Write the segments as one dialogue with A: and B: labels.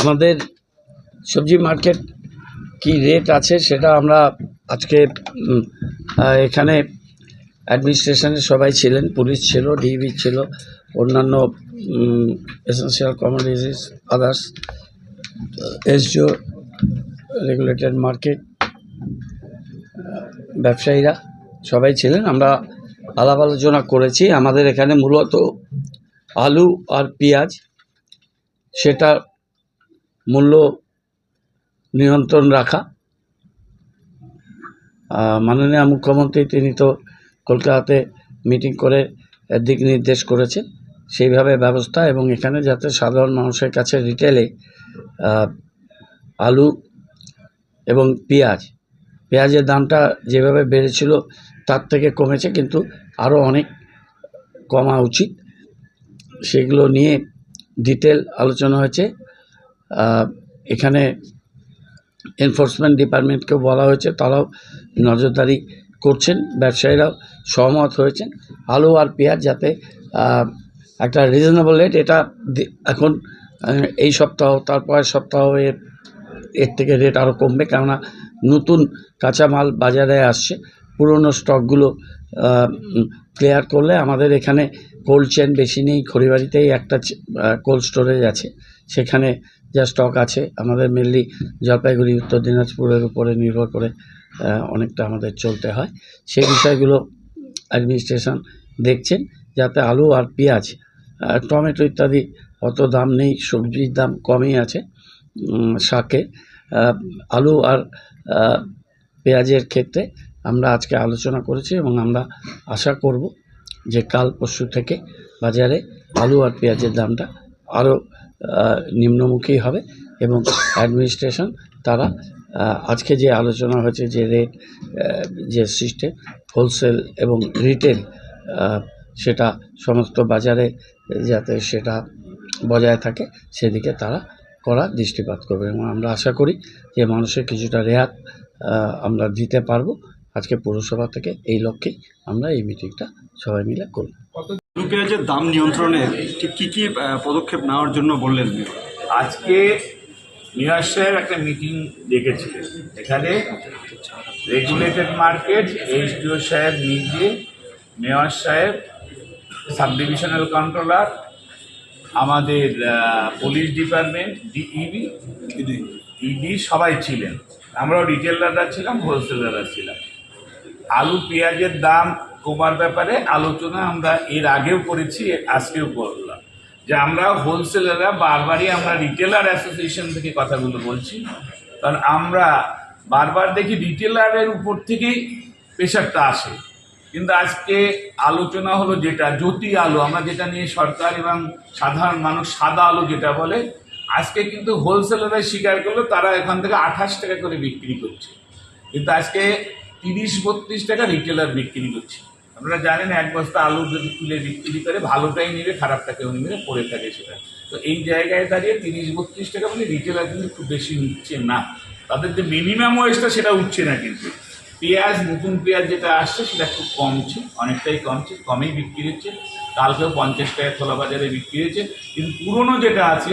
A: আমাদের সবজি মার্কেট কি রেট আছে সেটা আমরা আজকে এখানে অ্যাডমিনিস্ট্রেশনে সবাই ছিলেন, পুলিশ ছিল ডিবি ছিল, অন্যান্য essential commodities others SDO regulated market ব্যবসায়ীরা সবাই ছিলেন। আমরা আলাপ আলোচনা করেছি। আমাদের এখানে মূলত আলু আর পেঁয়াজ সেটার মূল্য নিয়ন্ত্রণ রাখা। মাননীয় মুখ্যমন্ত্রী তিনি তো কলকাতাতে মিটিং করে দিক নির্দেশ করেছেন। সেইভাবে ব্যবস্থা এবং এখানে যাতে সাধারণ মানুষের কাছে রিটেলে আলু এবং পেঁয়াজ, পেঁয়াজের দামটা যেভাবে বেড়েছিল তার থেকে কমেছে কিন্তু আরও অনেক কমা উচিত। সেগুলো নিয়ে ডিটেল আলোচনা হয়েছে। এখানে এনফোর্সমেন্ট ডিপার্টমেন্টকেও বলা হয়েছে, তারাও নজরদারি করছেন, ব্যবসায়ীরাও সহমত হয়েছেন। আলু আর পেঁয়াজ যাতে একটা রিজনেবল রেট এটা এখন এই সপ্তাহ তারপরের সপ্তাহ এর এর থেকে রেট আরও কমবে, কেননা নতুন কাঁচামাল বাজারে আসছে, পুরনো স্টকগুলো ক্লিয়ার করলে আমাদের এখানে কোল্ড চেন বেশি নেই, খড়িবাড়িতেই একটা কোল্ড স্টোরেজ আছে। সেখানে যা স্টক আছে, আমাদের মেনলি জলপাইগুড়ি, উত্তর দিনাজপুরের উপরে নির্ভর করে অনেকটা আমাদের চলতে হয়। সেই বিষয়গুলো অ্যাডমিনিস্ট্রেশন দেখছেন যাতে আলু আর পেঁয়াজ টমেটো ইত্যাদি অত দাম নেই, সবজির দাম কমই আছে শাকে। আলু আর পেঁয়াজের ক্ষেত্রে আমরা আজকে আলোচনা করেছি এবং আমরা আশা করব যে কাল পরশু থেকে বাজারে আলু আর পেঁয়াজের দামটা আরও নিম্নমুখী হবে এবং অ্যাডমিনিস্ট্রেশন তারা আজকে যে আলোচনা হয়েছে যে রেট যে সিস্টেম হোলসেল এবং রিটেল সেটা সমস্ত বাজারে যাতে সেটা বজায় থাকে, সেদিকে তারা করা দৃষ্টিপাত করবে এবং আমরা আশা করি যে মানুষের কিছুটা রেহাত আমরা দিতে পারব। আজকে পৌরসভা থেকে এই লক্ষ্যেই আমরা এই মিটিংটা সবাই মিলে করব।
B: আলু পেঁয়াজের দাম নিয়ন্ত্রণে ঠিক কী কী পদক্ষেপ নেওয়ার জন্য বললেন
C: আজকে মেয়র সাহেব একটা মিটিং ডেকেছিলেন। এখানে রেগুলেটেড মার্কেট এইচডিও সাহেব নিজে মেয়র সাহেব সাব ডিভিশনাল কন্ট্রোলার আমাদের পুলিশ ডিপার্টমেন্ট ডিইবি ইডি সবাই ছিলেন। আমরাও রিটেলাররা ছিলাম হোলসেলাররা ছিলাম। আলু পেঁয়াজের দাম কমার ব্যাপারে আলোচনা আমরা এর আগেও করেছি, আজকেও করলাম। যে আমরা হোলসেলাররা বারবারই আমরা রিটেলার অ্যাসোসিয়েশন থেকে কথাগুলো বলছি। কারণ আমরা বারবার দেখি রিটেলারের উপর থেকেই প্রেশারটা আসে। কিন্তু আজকে আলোচনা হলো যেটা, জ্যোতি আলো। আমরা যেটা নিয়ে সরকার এবং সাধারণ মানুষ সাদা আলো যেটা বলে, আজকে কিন্তু হোলসেলাররা স্বীকার করল, তারা এখান থেকে আঠাশ টাকা করে বিক্রি করছে। কিন্তু আজকে তিরিশ বত্রিশ টাকা রিটেলার বিক্রি করছে। আপনারা জানেন, এক বস্তা আলু যদি তুলে বিক্রি করে, ভালোটাই নেবে খারাপটা কেউ নেবে পড়ে থাকে সেটা। তো এই জায়গায় দাঁড়িয়ে তিরিশ বত্রিশ টাকা মানে রিটেলার কিন্তু খুব বেশি নিচ্ছে না। তাদের যে মিনিমাম ওয়েজটা সেটা উঠছে না কিন্তু। পেঁয়াজ, নতুন পেঁয়াজ যেটা আসছে, সেটা খুব কমছে, অনেকটাই কমছে, কমেই বিক্রি হচ্ছে। কালকেও পঞ্চাশ টাকা খোলা বাজারে বিক্রি হচ্ছে কিন্তু পুরনো যেটা আছে,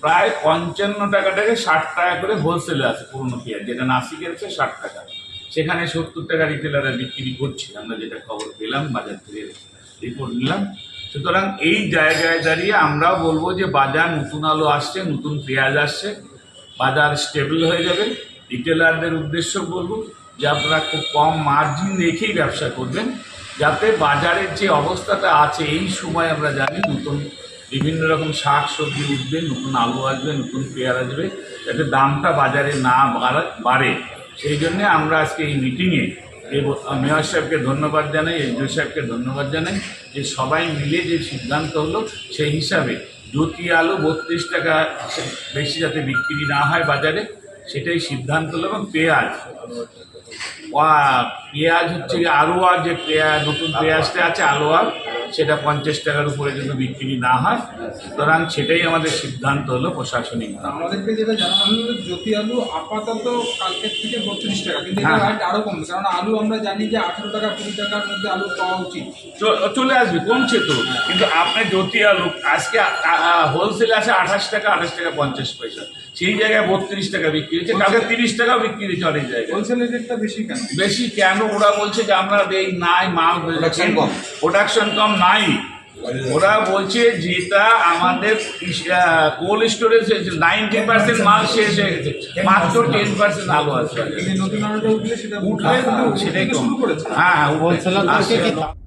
C: প্রায় পঞ্চান্ন টাকাটাকে ষাট টাকা করে হোলসেলে আছে পুরনো পেঁয়াজ। যেটা নাসিকের আছে, ষাট টাকা। সেখানে সত্তর টাকা রিটেলাররা বিক্রি করছে আমরা যেটা খবর পেলাম, বাজার থেকে রিপোর্ট নিলাম। সুতরাং এই জায়গায় দাঁড়িয়ে আমরাও বলব যে বাজার নতুন আলো আসছে, নতুন পেঁয়াজ আসছে, বাজার স্টেবল হয়ে যাবে। রিটেলারদের উদ্দেশ্য বলব যে আপনারা খুব কম মার্জিন রেখেই ব্যবসা করবেন, যাতে বাজারের যে অবস্থাটা আছে, এই সময় আমরা জানি নতুন বিভিন্ন রকম শাক সবজি উঠবে, নতুন আলু আসবে, নতুন পেয়ার আসবে, যাতে দামটা বাজারে না বাড়ে। সেই জন্যে আমরা আজকে এই মিটিংয়ে এই মেয়র সাহেবকে ধন্যবাদ জানাই এসডিও সাহেবকে ধন্যবাদ জানাই যে সবাই মিলে যে সিদ্ধান্ত হলো, সেই হিসাবে জ্যোতি আলু বত্রিশ টাকা বেশি যাতে বিক্রি না হয় বাজারে, সেটাই সিদ্ধান্ত হলো এবং পেঁয়াজ। পেঁয়াজ হচ্ছে গিয়ে আলোয়ার যে পেঁয়াজ নতুন পেঁয়াজটা আছে, আলোয়ার সেটা পঞ্চাশ টাকার উপরে কিন্তু বিক্রি না হয় সুতরাং সেটাই আমাদের সিদ্ধান্ত হলো প্রশাসনিক
D: আমাদেরকে যেটা জানানো হলো জ্যোতি আলু আপাতত কালকের থেকে বত্রিশ টাকা কিন্তু
C: হ্যাঁ।
D: রাইট আরও কমবে কারণ আলু আমরা জানি যে আঠেরো টাকা কুড়ি টাকার মধ্যে আলু পাওয়া উচিত।
C: চলে আসবে কমছে তো কিন্তু আপনার জ্যোতি আলু আজকে হোলসেল আছে আঠাশ টাকা আঠাশ টাকা পঞ্চাশ পয়সা। সেই জায়গায় বত্রিশ টাকা বিক্রি হচ্ছে। কালকে তিরিশ টাকাও বিক্রি হচ্ছে অনেক জায়গায়।
D: বেশি কেন?
C: বেশি কেন? ওরা বলছে যে আমরা এই নাই মাল প্রোডাকশন কম। নাই। ওরা বলছে যেটা আমাদের কোল্ড স্টোরেজ হয়েছে নাইনটি পার্সেন্ট মাল শেষ হয়ে গেছে। মাত্র টেন পার্সেন্ট আলো আছে। সেটাই কম। হ্যাঁ হ্যাঁ